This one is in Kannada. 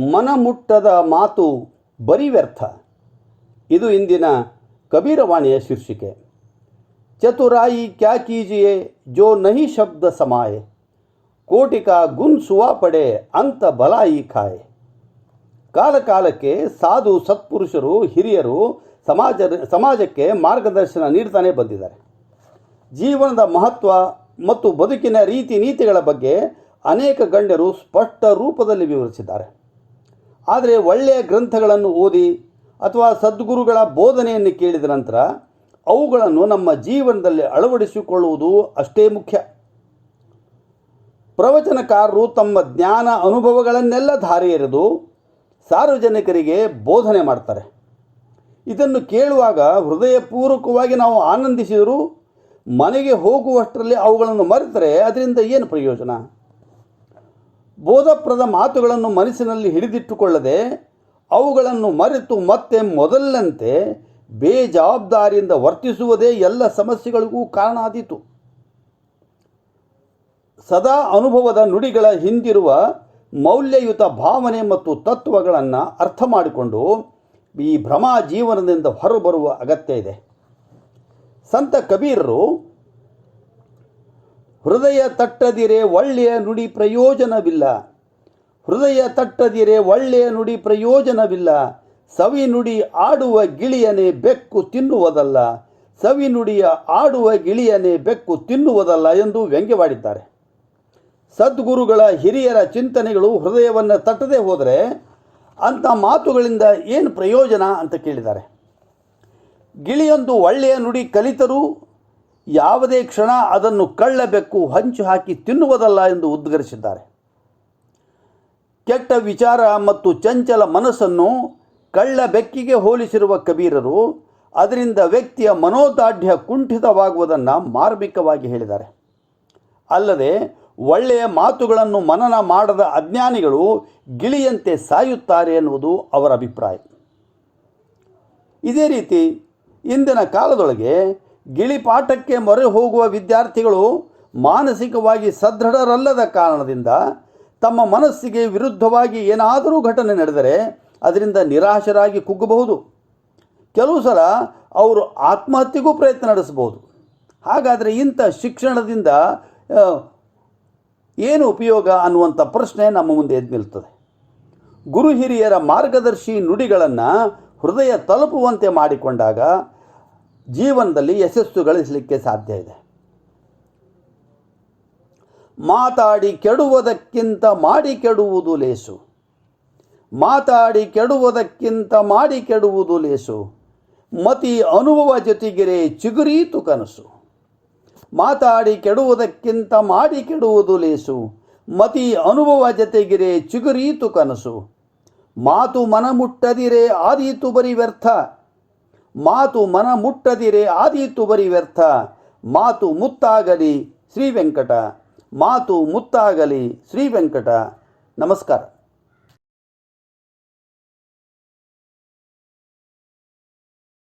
ಮನಮುಟ್ಟದ ಮಾತು ಬರಿ ವ್ಯರ್ಥ. ಇದು ಇಂದಿನ ಕಬೀರವಾಣಿಯ ಶೀರ್ಷಿಕೆ. ಚತುರಾಯಿ ಕ್ಯಾ ಕೀಜಿಯೇ ಜೋ ನಹಿ ಶಬ್ದ ಸಮಾಯೆ. ಕೋಟಿಕ ಗುನ್ ಸುವಾ ಪಡೆ ಅಂತ ಬಲಾಯಿ ಖಾಯೆ. ಕಾಲಕಾಲಕ್ಕೆ ಸಾಧು ಸತ್ಪುರುಷರು, ಹಿರಿಯರು ಸಮಾಜ ಸಮಾಜಕ್ಕೆ ಮಾರ್ಗದರ್ಶನ ನೀಡ್ತಾನೆ ಬಂದಿದ್ದಾರೆ. ಜೀವನದ ಮಹತ್ವ ಮತ್ತು ಬದುಕಿನ ರೀತಿ ನೀತಿಗಳ ಬಗ್ಗೆ ಅನೇಕ ಗಣ್ಯರು ಸ್ಪಷ್ಟ ರೂಪದಲ್ಲಿ ವಿವರಿಸಿದ್ದಾರೆ. ಆದರೆ ಒಳ್ಳೆಯ ಗ್ರಂಥಗಳನ್ನು ಓದಿ ಅಥವಾ ಸದ್ಗುರುಗಳ ಬೋಧನೆಯನ್ನು ಕೇಳಿದ ನಂತರ ಅವುಗಳನ್ನು ನಮ್ಮ ಜೀವನದಲ್ಲಿ ಅಳವಡಿಸಿಕೊಳ್ಳುವುದು ಅಷ್ಟೇ ಮುಖ್ಯ. ಪ್ರವಚನಕಾರರು ತಮ್ಮ ಜ್ಞಾನ ಅನುಭವಗಳನ್ನೆಲ್ಲ ಧಾರೆ ಎರೆದು ಸಾರ್ವಜನಿಕರಿಗೆ ಬೋಧನೆ ಮಾಡ್ತಾರೆ. ಇದನ್ನು ಕೇಳುವಾಗ ಹೃದಯಪೂರ್ವಕವಾಗಿ ನಾವು ಆನಂದಿಸಿದರೂ ಮನೆಗೆ ಹೋಗುವಷ್ಟರಲ್ಲಿ ಅವುಗಳನ್ನು ಮರೆತರೆ, ಅದರಿಂದ ಏನು ಪ್ರಯೋಜನ? ಬೋಧಪ್ರದ ಮಾತುಗಳನ್ನು ಮನಸ್ಸಿನಲ್ಲಿ ಹಿಡಿದಿಟ್ಟುಕೊಳ್ಳದೆ ಅವುಗಳನ್ನು ಮರೆತು ಮತ್ತೆ ಮೊದಲಿನಂತೆ ಬೇಜವಾಬ್ದಾರಿಯಿಂದ ವರ್ತಿಸುವುದೇ ಎಲ್ಲ ಸಮಸ್ಯೆಗಳಿಗೂ ಕಾರಣ ಆದೀತು ಸದಾ ಅನುಭವದ ನುಡಿಗಳ ಹಿಂದಿರುವ ಮೌಲ್ಯಯುತ ಭಾವನೆ ಮತ್ತು ತತ್ವಗಳನ್ನು ಅರ್ಥ ಮಾಡಿಕೊಂಡು ಈ ಭ್ರಮಾ ಜೀವನದಿಂದ ಹೊರಬರುವ ಅಗತ್ಯ ಇದೆ. ಸಂತ ಕಬೀರರು ಹೃದಯ ತಟ್ಟದಿರೆ ಒಳ್ಳೆಯ ನುಡಿ ಪ್ರಯೋಜನವಿಲ್ಲ. ಹೃದಯ ತಟ್ಟದಿರೆ ಒಳ್ಳೆಯ ನುಡಿ ಪ್ರಯೋಜನವಿಲ್ಲ. ಸವಿ ನುಡಿ ಆಡುವ ಗಿಳಿಯನೇ ಬೆಕ್ಕು ತಿನ್ನುವುದಲ್ಲ. ಸವಿ ನುಡಿಯ ಆಡುವ ಗಿಳಿಯನೇ ಬೆಕ್ಕು ತಿನ್ನುವುದಲ್ಲ ಎಂದು ವ್ಯಂಗ್ಯವಾಡಿದ್ದಾರೆ. ಸದ್ಗುರುಗಳ ಹಿರಿಯರ ಚಿಂತನೆಗಳು ಹೃದಯವನ್ನು ತಟ್ಟದೆ ಹೋದರೆ ಅಂಥ ಮಾತುಗಳಿಂದ ಏನು ಪ್ರಯೋಜನ ಅಂತ ಕೇಳಿದ್ದಾರೆ. ಗಿಳಿಯೊಂದು ಒಳ್ಳೆಯ ನುಡಿ ಕಲಿತರೂ ಯಾವುದೇ ಕ್ಷಣ ಅದನ್ನು ಕಳ್ಳ ಬೆಕ್ಕು ಹಂಚು ಹಾಕಿ ತಿನ್ನುವುದಲ್ಲ ಎಂದು ಉದ್ಗರಿಸಿದ್ದಾರೆ. ಕೆಟ್ಟ ವಿಚಾರ ಮತ್ತು ಚಂಚಲ ಮನಸ್ಸನ್ನು ಕಳ್ಳ ಬೆಕ್ಕಿಗೆ ಹೋಲಿಸಿರುವ ಕಬೀರರು ಅದರಿಂದ ವ್ಯಕ್ತಿಯ ಮನೋದಾಢ್ಯ ಕುಂಠಿತವಾಗುವುದನ್ನು ಮಾರ್ಮಿಕವಾಗಿ ಹೇಳಿದ್ದಾರೆ. ಅಲ್ಲದೆ ಒಳ್ಳೆಯ ಮಾತುಗಳನ್ನು ಮನನ ಮಾಡದ ಅಜ್ಞಾನಿಗಳು ಗಿಳಿಯಂತೆ ಸಾಯುತ್ತಾರೆ ಎನ್ನುವುದು ಅವರ ಅಭಿಪ್ರಾಯ. ಇದೇ ರೀತಿ ಇಂದಿನ ಕಾಲದೊಳಗೆ ಗಿಳಿಪಾಠಕ್ಕೆ ಮೊರೆ ಹೋಗುವ ವಿದ್ಯಾರ್ಥಿಗಳು ಮಾನಸಿಕವಾಗಿ ಸದೃಢರಲ್ಲದ ಕಾರಣದಿಂದ ತಮ್ಮ ಮನಸ್ಸಿಗೆ ವಿರುದ್ಧವಾಗಿ ಏನಾದರೂ ಘಟನೆ ನಡೆದರೆ ಅದರಿಂದ ನಿರಾಶರಾಗಿ ಕುಗ್ಗಬಹುದು. ಕೆಲವು ಸಲ ಅವರು ಆತ್ಮಹತ್ಯೆಗೂ ಪ್ರಯತ್ನ ನಡೆಸಬಹುದು. ಹಾಗಾದರೆ ಇಂಥ ಶಿಕ್ಷಣದಿಂದ ಏನು ಉಪಯೋಗ ಅನ್ನುವಂಥ ಪ್ರಶ್ನೆ ನಮ್ಮ ಮುಂದೆ ಎದ್ದು ನಿಲ್ತದೆ ಗುರು ಹಿರಿಯರ ಮಾರ್ಗದರ್ಶಿ ನುಡಿಗಳನ್ನು ಹೃದಯ ತಲುಪುವಂತೆ ಮಾಡಿಕೊಂಡಾಗ ಜೀವನದಲ್ಲಿ ಯಶಸ್ಸು ಗಳಿಸಲಿಕ್ಕೆ ಸಾಧ್ಯ ಇದೆ. ಮಾತಾಡಿ ಕೆಡುವುದಕ್ಕಿಂತ ಮಾಡಿ ಕೆಡುವುದು ಲೇಸು. ಮಾತಾಡಿ ಕೆಡುವುದಕ್ಕಿಂತ ಮಾಡಿ ಕೆಡುವುದು ಲೇಸು. ಮತಿ ಅನುಭವ ಜೊತೆಗಿರೆ ಚಿಗುರೀತು ಕನಸು. ಮಾತಾಡಿ ಕೆಡುವುದಕ್ಕಿಂತ ಮಾಡಿ ಕೆಡುವುದು ಲೇಸು. ಮತಿ ಅನುಭವ ಜೊತೆಗೆರೆ ಚಿಗುರೀತು ಕನಸು. ಮಾತು ಮನ ಮುಟ್ಟದಿರೇ ಆದೀತು ಬರಿ ವ್ಯರ್ಥ. ಮಾತು ಮನ ಮುಟ್ಟದಿರೆ ಆದೀತು ಬರಿ ವ್ಯರ್ಥ. ಮಾತು ಮುತ್ತಾಗಲಿ ಶ್ರೀ ವೆಂಕಟ ಮಾತು ಮುತ್ತಾಗಲಿ ಶ್ರೀ ವೆಂಕಟ ನಮಸ್ಕಾರ.